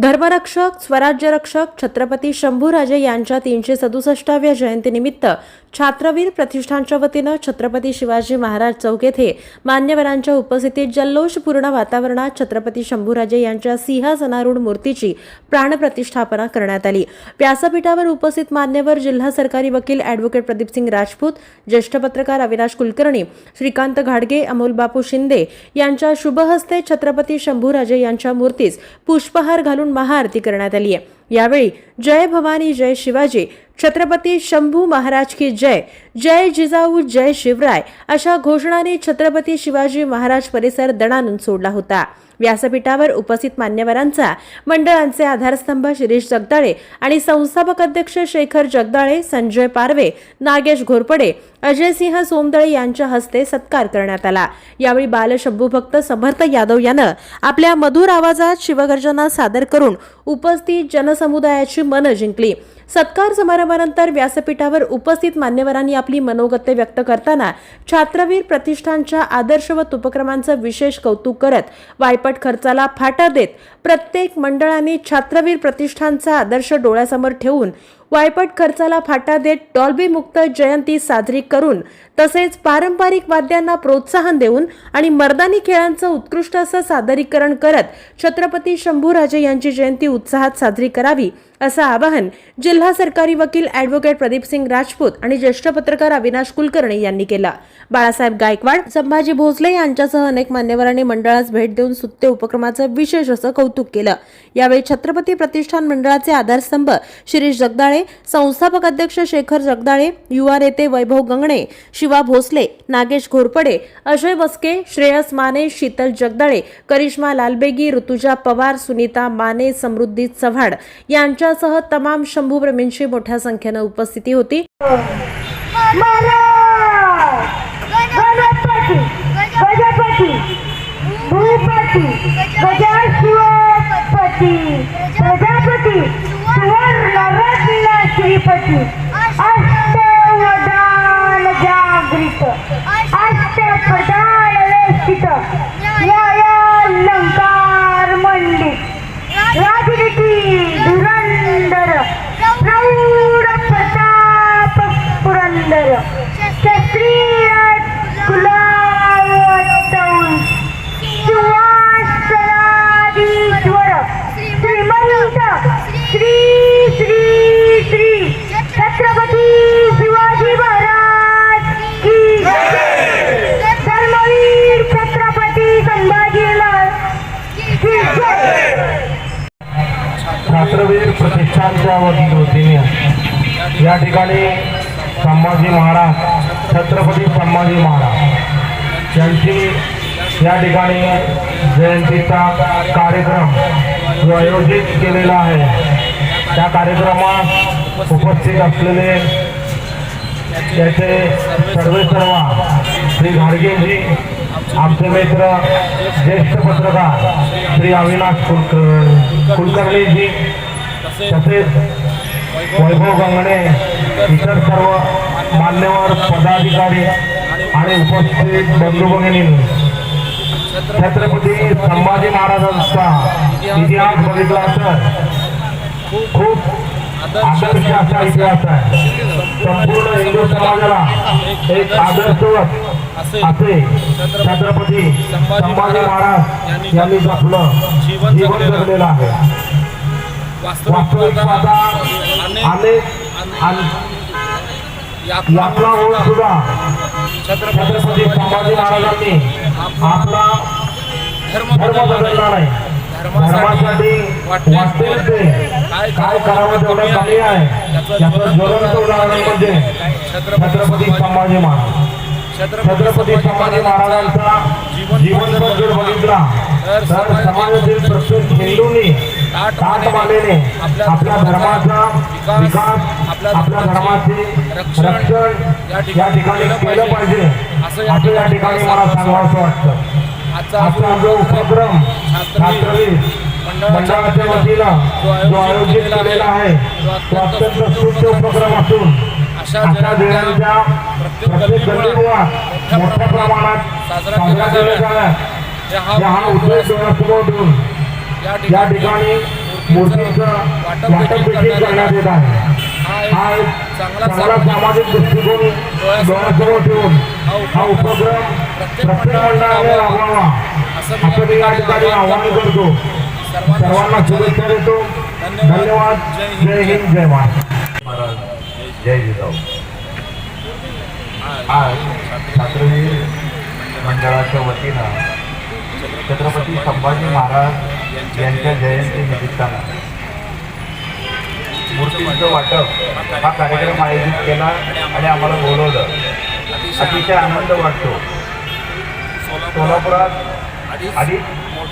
धर्मरक्षक स्वराज्यरक्षक छत्रपती शंभूराजे यांच्या तीनशे सदुसष्टाव्या जयंतीनिमित्त छात्रवीर प्रतिष्ठानच्या वतीनं छत्रपती शिवाजी महाराज चौक येथे मान्यवरांच्या उपस्थितीत जल्लोषपूर्ण वातावरणात छत्रपती शंभूराजे यांच्या सिंहासनारूढ मूर्तीची प्राणप्रतिष्ठापना करण्यात आली. व्यासपीठावर उपस्थित मान्यवर जिल्हा सरकारी वकील अॅडव्होकेट प्रदीपसिंग राजपूत ज्येष्ठ पत्रकार अविनाश कुलकर्णी श्रीकांत घाडगे अमोलबापू शिंदे यांच्या शुभहस्ते छत्रपती शंभूराजे यांच्या मूर्तीस पुष्पहार घालून महाआरती करण्यात आली आहे यावेळी जय भवानी जय शिवाजी छत्रपती शंभू महाराज की जय। जय जिजाऊ जय शिवराय अशा घोषणाने छत्रपती शिवाजी महाराज परिसर दणानून सोडला होता. व्यासपीठावर उपस्थित मान्यवरांचा मंडळांचे आधारस्तंभ शिरीष जगदाळे आणि संस्थापक अध्यक्ष शेखर जगदाळे संजय पारवे नागेश घोरपडे अजयसिंह सोमदळे यांच्या हस्ते सत्कार करण्यात आला. यावेळी बालशंभूभक्त समर्थ यादव यानं आपल्या मधुर आवाजात शिवगर्जना सादर करून उपस्थित जनसमुदायाची मनं जिंकली. सत्कार समारंभानंतर व्यासपीठावर उपस्थित मान्यवरांनी आपली मनोगते व्यक्त करताना छात्रवीर प्रतिष्ठानच्या आदर्शवत उपक्रमांचं विशेष कौतुक करत वायपट खर्चाला फाटा देत प्रत्येक मंडळाने छात्रवीर प्रतिष्ठानचा आदर्श डोळ्यासमोर ठेवून वायपट खर्चाला फाटा देत डॉल्बी मुक्त जयंती साजरी करून तसेच पारंपरिक वाद्यांना प्रोत्साहन देऊन आणि मर्दानी खेळांचं उत्कृष्ट असं सादरीकरण करत छत्रपती शंभूराजे यांची जयंती उत्साहात साजरी करावी असं आवाहन जिल्हा सरकारी वकील ॲडव्होकेट प्रदीपसिंग राजपूत आणि ज्येष्ठ पत्रकार अविनाश कुलकर्णी यांनी केलं. बाळासाहेब गायकवाड संभाजी भोसले यांच्यासह अनेक मान्यवरांनी मंडळास भेट देऊन सुत्ते उपक्रमाचं विशेष असं कौतुक केलं. यावेळी छत्रपती प्रतिष्ठान मंडळाचे आधारस्तंभ शिरीष जगदाळे संस्थापक अध्यक्ष शेखर जगदाळे युवा नेते वैभव गंगणे शिवा भोसले नागेश घोरपडे अजय बस्के श्रेयस माने शीतल जगदाळे करिश्मा लालबेगी ऋतुजा पवार सुनीता माने समृद्धी चव्हाण यांच्यासह तमाम शंभूप्रेमींची मोठ्या संख्येनं उपस्थिती होती महाराज गणपती गजपती Thank you. प्रतिष्ठानच्या कृतीने या ठिकाणी संभाजी महाराज छत्रपती संभाजी महाराज यांची या ठिकाणी जयंतीचा कार्यक्रम जो आयोजित केलेला आहे. त्या कार्यक्रमात उपस्थित असलेले त्याचे सर्वे सर्व श्री घाडगेजी आमचे मित्र ज्येष्ठ पत्रकार श्री अविनाश कुलकर कुलकर्णीजी तसेच वैभव गंगणे इतर सर्व मान्यवर पदाधिकारी आणि उपस्थित बंधू भगिनींनी छत्रपती संभाजी महाराजांचा इतिहास बघितला तर खूप आदर्श असा इतिहास आहे. संपूर्ण हिंदू समाजाला एक आदर्शवत असे छत्रपती संभाजी महाराज यांनी आपलं जीवन जगलेलं. आहे यात्रा होऊन सुद्धा छत्रपती संभाजी महाराजांनी आपला धर्म बदलला नाही. धर्मासाठी वाटते ते. काय करावं तेवढं कमी आहे. याचं ज्वलंत उदाहरण म्हणजे छत्रपती संभाजी महाराज. छत्रपती संभाजी महाराजांचा जीवनभर जर बघितला तर समाजातील प्रत्येक हिंदूंनी ताट मानेने आपल्या धर्माचा विकास आपल्या धर्माचे रक्षण या ठिकाणी केलं पाहिजे. असं या ठिकाणी मला सांगावं वाटतं. आजचा जो उपक्रम छात्रवीर मंडळाच्या वतीनं जो आयोजित केलेला आहे तो अत्यंत स्तुत्य उपक्रम असून अशा दिनांच्या प्रत्येक गल्लीमुळात मोठ्या प्रमाणात साजरा केला जाणार हा उद्देश डोळ्यासमोर ठेवून या ठिकाणी मूर्तींचं वाटप देखील करण्यात येत आहे. हा एक चांगला सामाजिक दृष्टिकोन डोळ्यासमोर ठेवून हा उपक्रम प्रत्येक मंडळाने राबवावा. असं मी या ठिकाणी आवाहन करतो. सर्वांना शुभेच्छा देतो. धन्यवाद. जय हिंद. जय महाराज महाराज. जय जिजाऊ. आज छात्रवीर मंडळाच्या वतीनं छत्रपती संभाजी महाराज यांच्या जयंती निमित्तानं. मूर्तींचं वाटप हा कार्यक्रम आयोजित केला आणि आम्हाला बोलवलं. अतिशय आनंद वाटतो. सोलापुरात अधिक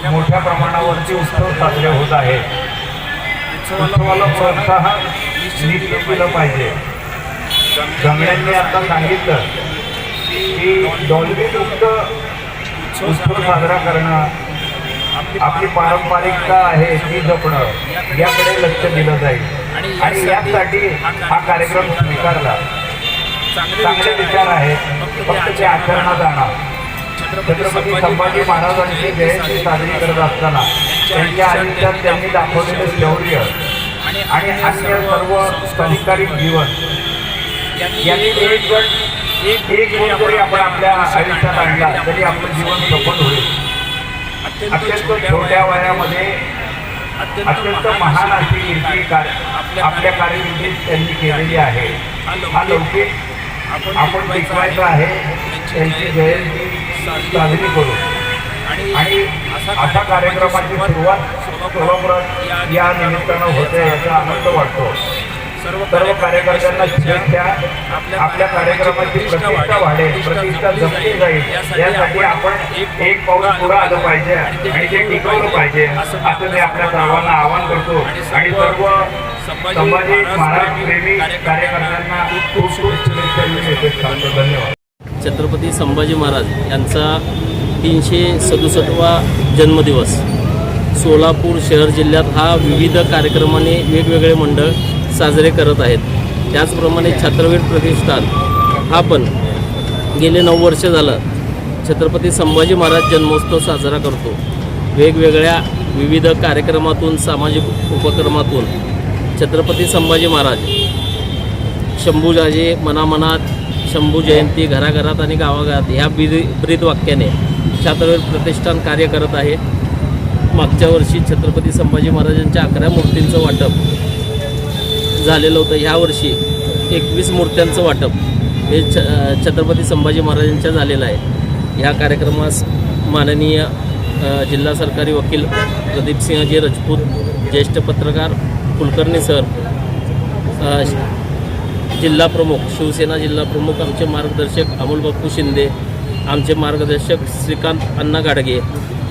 मोठ्या प्रमाणावरती उत्सव साजरे होत आहेत. उत्सवाला प्रोत्साहन निश्चित दिलं पाहिजे. गंगड्यांनी आता सांगितलं की डॉल्बीयुक्त उत्सव साजरा करणं आपली पारंपरिकता आहे ती जपणं याकडे लक्ष दिलं जाईल. आणि यासाठी हा कार्यक्रम स्वीकारला. चांगले विचार आहेत. फक्त ते आचरणात आणा. छत्रपती संभाजी महाराजांची जयंती साजरी करत असताना त्यांच्या आयुष्यात त्यांनी दाखवलेले शौर्य आणि अन्य सर्व संस्कारिक जीवन. यांनी एक गण एक गुण जरी आपण आपल्या आयुष्यात आणला तरी आपलं जीवन सफल होईल. अत्यंत छोट्या वयामध्ये अत्यंत महान अशी कीर्ती कार्य आपल्या कारकिर्दीत त्यांनी केलेली आहे. हा लौकिक आपण टिकवायचा आहे त्यांची जयंती साजरी करू. आणि अशा कार्यक्रमाची सुरुवात सोलापुरात या निमित्तानं होते याचा आनंद वाटतो. सर्व कार्यकर्त्यांना शुभेच्छा आपल्या कार्यक्रमाची प्रतिष्ठा वाढेल. प्रतिष्ठा जपली जाईल. यासाठी आपण एक पाऊल पुढे आलं पाहिजे. आणि ते टिकवलं पाहिजे. असं मी आपल्या सर्वांना आवाहन करतो. आणि सर्व संभाजी महाराज प्रेमी कार्यकर्त्यांना खूप खूप शुभेच्छा धन्यवाद. छत्रपती संभाजी महाराज यांचा तीनशे सदुसष्टवा जन्मदिवस. सोलापूर शहर जिल्ह्यात हा विविध कार्यक्रमाने वेगवेगळे मंडळ साजरे करत आहेत. त्याचप्रमाणे छात्रवीर प्रतिष्ठान हा पण गेले नऊ वर्ष झालं छत्रपती संभाजी महाराज जन्मोत्सव साजरा करतो. वेगवेगळ्या विविध कार्यक्रमातून सामाजिक उपक्रमातून छत्रपती संभाजी महाराज शंभूजाजे मनामनात शंभू जयंती घराघरात आणि गावागावात ह्या ब्री ब्रीद वाक्याने छात्रवीर प्रतिष्ठान कार्य करत आहे. मागच्या वर्षी छत्रपती संभाजी महाराजांच्या अकरा मूर्तींचं वाटप झालेलं होतं ह्या वर्षी एकवीस मूर्त्यांचं वाटप. हे छ छत्रपती संभाजी महाराजांच्या झालेलं आहे. ह्या कार्यक्रमास माननीय जिल्हा सरकारी वकील प्रदीपसिंहजी राजपूत ज्येष्ठ पत्रकार कुलकर्णी सर जिल्हा प्रमुख शिवसेना जिल्हा प्रमुख आमचे मार्गदर्शक अमोल बापू शिंदे आमचे मार्गदर्शक श्रीकांत अण्णा गाडगे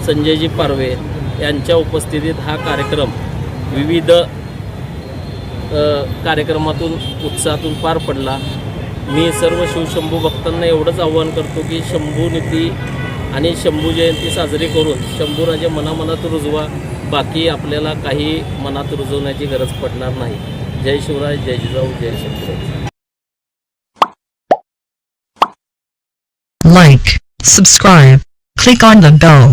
संजयजी पारवे यांच्या उपस्थितीत हा कार्यक्रम विविध कार्यक्रमातून उत्साहातून पार पडला. मी सर्व शिवशंभू भक्तांना एवढंच आव्हान करतो की शंभू नीती आणि शंभू जयंती साजरी करून शंभूराजे मनामनात रुजवा. बाकी आपल्याला काही मनात रुजवण्याची गरज पडणार नाही. जय शिवराज जय जिजाऊ जय Shambhuraj like subscribe click on the bell